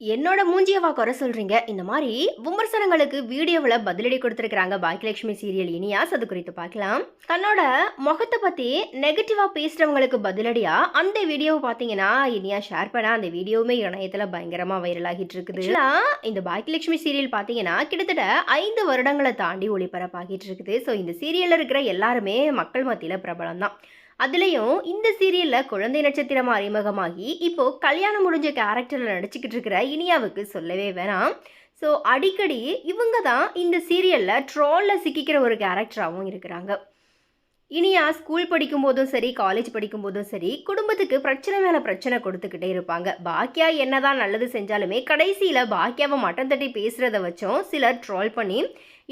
என்னோட மூஞ்சியவா குறை சொல்றீங்க. இந்த மாதிரி விமர்சனங்களுக்கு வீடியோவில் பதிலடி கொடுத்துருக்காங்க பாக்கியலட்சுமி சீரியல் இனியாஸ். அது குறித்து பார்க்கலாம். தன்னோட முகத்தை பற்றி நெகட்டிவாக பேசுகிறவங்களுக்கு பதிலடியாக அந்த வீடியோவை பார்த்தீங்கன்னா இனியா ஷேர் பண்ண அந்த வீடியோவுமே இணையத்தில் பயங்கரமாக வைரல் ஆகிட்டு இருக்குது. இந்த பாக்கியலட்சுமி சீரியல் பார்த்தீங்கன்னா கிட்டத்தட்ட ஐந்து வருடங்களை தாண்டி ஒளிபரப்பாகிட்டு இருக்குது. ஸோ இந்த சீரியலில் இருக்கிற எல்லாருமே மக்கள் மத்தியில் பிரபலம் தான் அதுலேயும் இந்த சீரியலில் குழந்தை நட்சத்திரமாக அறிமுகமாகி இப்போது கல்யாணம் முடிஞ்ச கேரக்டரில் நடிச்சுக்கிட்டு இருக்கிற இனியாவுக்கு சொல்லவே வேணாம். ஸோ அடிக்கடி இவங்க தான் இந்த சீரியலில் ட்ரோலில் சிக்கிக்கிற ஒரு கேரக்டராகவும் இருக்கிறாங்க. இனியா ஸ்கூல் படிக்கும்போதும் சரி காலேஜ் படிக்கும்போதும் சரி குடும்பத்துக்கு பிரச்சனை மேலே பிரச்சனை கொடுத்துக்கிட்டே இருப்பாங்க. பாக்கியா என்னதான் நல்லது செஞ்சாலுமே கடைசியில் பாக்கியாவை மட்டம் தட்டி பேசுகிறத வச்சும் சிலர் ட்ரோல் பண்ணி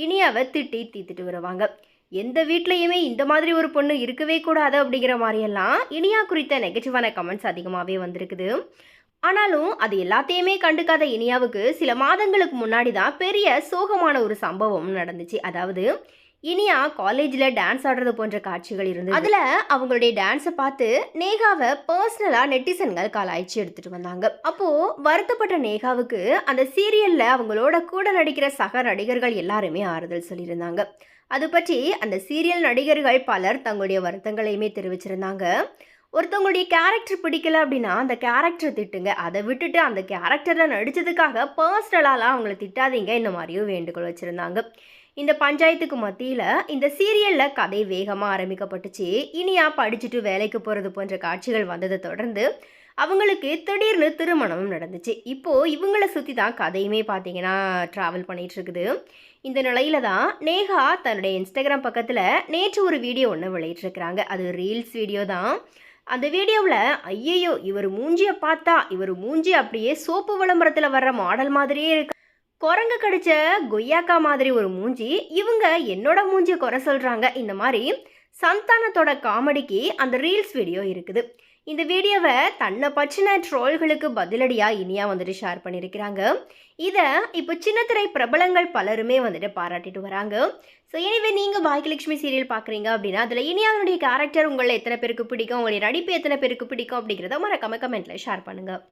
இனியாவை திட்டி தீத்துட்டு வருவாங்க. எந்த வீட்லேயுமே இந்த மாதிரி ஒரு பொண்ணு இருக்கவே கூடாது அப்படிங்கிற மாதிரியெல்லாம் இனியா குறித்த நெகட்டிவான கமெண்ட்ஸ் அதிகமாகவே வந்திருக்குது. ஆனாலும் அது எல்லாத்தையுமே கண்டுக்காத இனியாவுக்கு சில மாதங்களுக்கு முன்னாடி தான் பெரிய சோகமான ஒரு சம்பவம் நடந்துச்சு. அதாவது இனியா காலேஜில் டான்ஸ் ஆடுறது போன்ற காட்சிகள் இருந்தது. அதில் அவங்களுடைய டான்ஸை பார்த்து நேகாவை பர்சனலாக நெட்டிசன்கள் கலாய்ச்சி எடுத்துகிட்டு வந்தாங்க. அப்போது வருத்தப்பட்ட நேகாவுக்கு அந்த சீரியலில் அவங்களோட கூட நடிக்கிற சக நடிகர்கள் எல்லாருமே ஆறுதல் சொல்லியிருந்தாங்க. அது பற்றி அந்த சீரியல் நடிகர்கள் பலர் தங்களுடைய வருத்தங்களையுமே தெரிவிச்சிருந்தாங்க. ஒருத்தவங்களுடைய கேரக்டர் பிடிக்கல அப்படின்னா அந்த கேரக்டரை திட்டுங்க. அதை விட்டுட்டு அந்த கேரக்டரில் நடித்ததுக்காக பர்சனலாலாம் அவங்கள திட்டாதீங்க. இந்த மாதிரியும் வேண்டுகோள் வச்சுருந்தாங்க. இந்த பஞ்சாயத்துக்கு மத்தியில் இந்த சீரியலில் கதை வேகமாக ஆரம்பிக்கப்பட்டுச்சு. இனியா படிச்சுட்டு வேலைக்கு போகிறது போன்ற காட்சிகள் வந்ததை தொடர்ந்து அவங்களுக்கு திடீர்னு திருமணமும் நடந்துச்சு. இப்போது இவங்களை சுற்றி தான் கதையுமே பார்த்தீங்கன்னா ட்ராவல் பண்ணிட்டு இருக்குது இந்த நிலையில தான் நேஹா தன்னுடைய இன்ஸ்டாகிராம் பக்கத்தில் நேற்று ஒரு வீடியோ ஒன்று வெளியிட்டிருக்கிறாங்க. அது ரீல்ஸ் வீடியோ தான். அந்த வீடியோவில் ஐயையோ இவர் மூஞ்சியை பார்த்தா இவர் மூஞ்சி அப்படியே சோப்பு விளம்பரத்தில் வர்ற மாடல் மாதிரியே இருக்கு. குரங்கு கடிச்ச கொய்யாக்கா மாதிரி ஒரு மூஞ்சி இவங்க என்னோட மூஞ்சியை குறை சொல்கிறாங்க இந்த மாதிரி சந்தானத்தோட காமெடிக்கு அந்த ரீல்ஸ் வீடியோ இருக்குது. இந்த வீடியோவை தன்னை பற்றின ட்ரோல்களுக்கு பதிலடியாக இனியா வந்துட்டு ஷேர் பண்ணியிருக்கிறாங்க. இதை இப்போ சின்னத்திரை பிரபலங்கள் பலருமே வந்துட்டு பாராட்டிட்டு வராங்க. ஸோ எனவே நீங்கள் பாக்கியலட்சுமி சீரியல் பார்க்குறீங்க அப்படின்னா அதில் இனியாவினுடைய கேரக்டர் உங்களை எத்தனை பேருக்கு பிடிக்கும் உங்களுடைய நடிப்பு எத்தனை பேருக்கு பிடிக்கும் அப்படிங்கிறத மறக்காம கமெண்ட்டில் ஷேர் பண்ணுங்கள்